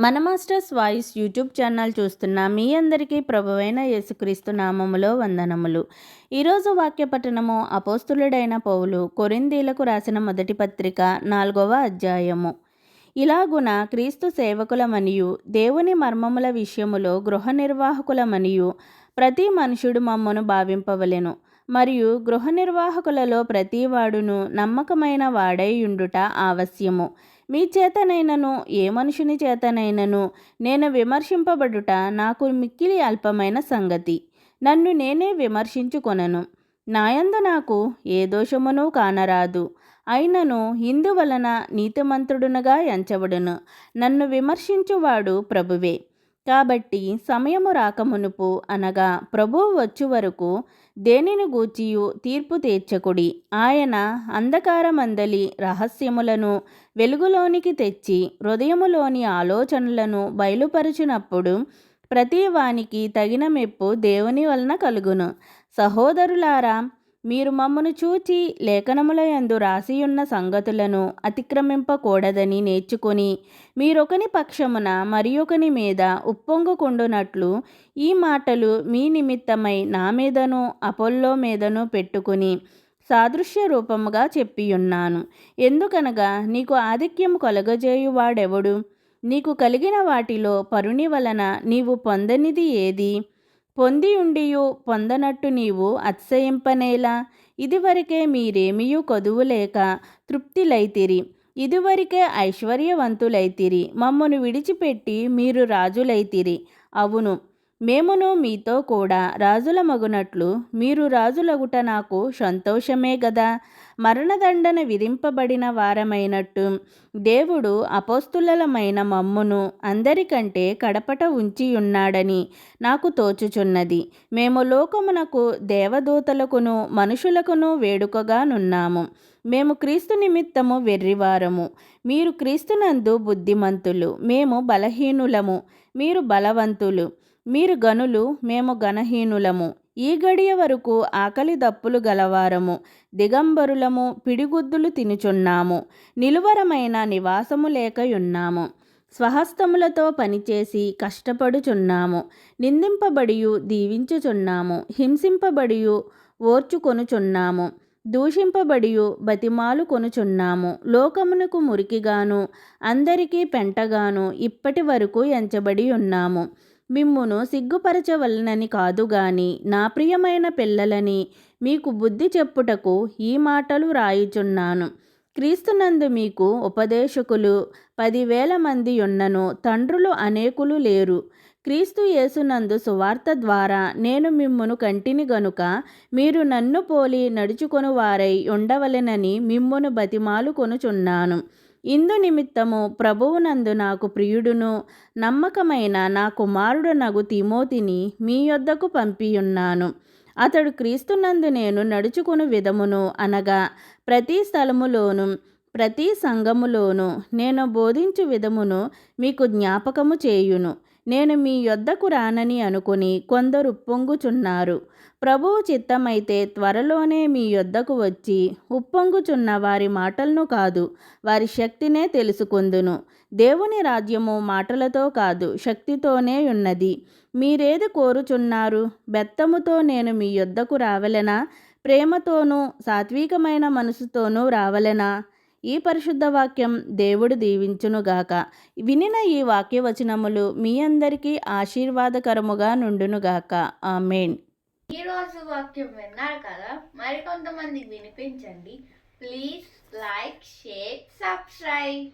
మన masters voice YouTube channel చూస్తున్న మీ అందరికీ ప్రభువైన యేసుక్రీస్తు నామములో వందనములు. ఈరోజు వాక్య పఠనము అపోస్తులుడైన పౌలు కొరిందీలకు రాసిన మొదటి పత్రిక నాలుగవ అధ్యాయము. ఇలాగున క్రీస్తు సేవకులమనియు దేవుని మర్మముల విషయములో గృహ నిర్వాహకులమనియు ప్రతి మనుషుడు మమ్మను భావింపవలెను. మరియు గృహ నిర్వాహకులలో ప్రతివాడును నమ్మకమైన వాడై ఉండుట ఆవశ్యము. మీ చేతనైనను ఏ మనుషుని చేతనైనను నేను విమర్శింపబడుట నాకు మిక్కిలి అల్పమైన సంగతి. నన్ను నేనే విమర్శించుకొనను. నాయందు నాకు ఏ దోషమును కానరాదు. అయినను ఇందువలన నీతిమంతుడునగా ఎంచబడును. నన్ను విమర్శించువాడు ప్రభువే. కాబట్టి సమయము రాకమునుపు అనగా ప్రభువు వచ్చు వరకు దేనిని గూర్చియు తీర్పు తీర్చకుడి. ఆయన అంధకారమందలి రహస్యములను వెలుగులోనికి తెచ్చి హృదయములోని ఆలోచనలను బయలుపరచినప్పుడు ప్రతి వానికి తగిన మెప్పు దేవుని వలన కలుగును. సహోదరులారా మీరు మమ్మను చూచి లేఖనముల యందు రాసియున్న సంగతులను అతిక్రమింపకూడదని నేర్చుకొని మీరొకని పక్షమున మరియొకని ఒకని మీద ఉప్పొంగుకుండునట్లు ఈ మాటలు మీ నిమిత్తమై నా మీదను అపోల్లో మీదను పెట్టుకుని సాదృశ్య రూపముగా చెప్పియున్నాను. ఎందుకనగా నీకు ఆధిక్యము కలగజేయువాడెవడు? నీకు కలిగిన వాటిలో పరుని వలన నీవు పొందనిది ఏది? పొంది ఉండియు పొందనట్టు నీవు అతిశయింపనేలా? ఇదివరకే మీరేమియూ కొదువులేక తృప్తిలైతిరి. ఇదివరకే ఐశ్వర్యవంతులైతిరి. మమ్మను విడిచిపెట్టి మీరు రాజులైతిరి. అవును మేమును మీతో కూడా రాజుల మగునట్లు మీరు రాజులగుట నాకు సంతోషమే గదా. మరణదండన విధింపబడిన వారమైనట్టు దేవుడు అపోస్తులమైన మమ్మును అందరికంటే కడపట ఉంచియున్నాడని నాకు తోచుచున్నది. మేము లోకమునకు దేవదూతలకును మనుషులకును వేడుకగానున్నాము మేము క్రీస్తు నిమిత్తము వెర్రివారము. మీరు క్రీస్తునందు బుద్ధిమంతులు. మేము బలహీనులము. మీరు బలవంతులు. మీరు గనులు మేము గణహీనులము ఈ గడియ వరకు ఆకలి దప్పులు గలవారము. దిగంబరులము పిడిగుద్దులు తినుచున్నాము. నిలువరమైన నివాసము లేకయున్నాము. స్వహస్తములతో పనిచేసి కష్టపడుచున్నాము. నిందింపబడియు దీవించుచున్నాము. హింసింపబడియు ఓర్చుకొనుచున్నాము. దూషింపబడియు బతిమాలు కొనుచున్నాము. లోకమునకు మురికిగాను అందరికీ పెంటగాను ఇప్పటి వరకు ఎంచబడి ఉన్నాము మిమ్మును సిగ్గుపరచవలనని కాదు గాని నా ప్రియమైన పిల్లలని మీకు బుద్ధి చెప్పుటకు ఈ మాటలు రాయుచున్నాను. క్రీస్తునందు మీకు ఉపదేశకులు పదివేల మంది ఉన్నను తండ్రులు అనేకులు లేరు. క్రీస్తు యేసునందు సువార్త ద్వారా నేను మిమ్మును కంటిని గనుక మీరు నన్ను పోలి నడుచుకొని వారై ఉండవలెనని మిమ్మును బతిమాలు కొనుచున్నాను. ఇందు నిమిత్తము ప్రభువునందు నాకు ప్రియుడును నమ్మకమైన నా కుమారుడు నగు తిమోతిని మీ యొద్దకు పంపియున్నాను. అతడు క్రీస్తునందు నేను నడుచుకుని విధమును అనగా ప్రతి స్థలములోను ప్రతి సంఘములోను నేను బోధించు విధమును మీకు జ్ఞాపకము చేయును. నేను మీ యొద్దకు రానని అనుకుని కొందరు ఉప్పొంగుచున్నారు ప్రభువు చిత్తమైతే త్వరలోనే మీ యొద్దకు వచ్చి ఉప్పొంగుచున్న వారి మాటలను కాదు వారి శక్తినే తెలుసుకుందును. దేవుని రాజ్యము మాటలతో కాదు శక్తితోనే ఉన్నది. మీరేది కోరుచున్నారు? బెత్తముతో నేను మీ యొద్దకు రావలెనా? ప్రేమతోనూ సాత్వికమైన మనసుతోనూ రావలెనా? ఈ పరిశుద్ధ వాక్యం దేవుడు దీవించునుగాక వినిన ఈ వాక్యవచనములు మీ అందరికీ ఆశీర్వాదకరముగా నుండునుగాక ఆమెన్. ఈరోజు వాక్యం విన్నారు కదా మరికొంతమందికి వినిపించండి. Please like share subscribe.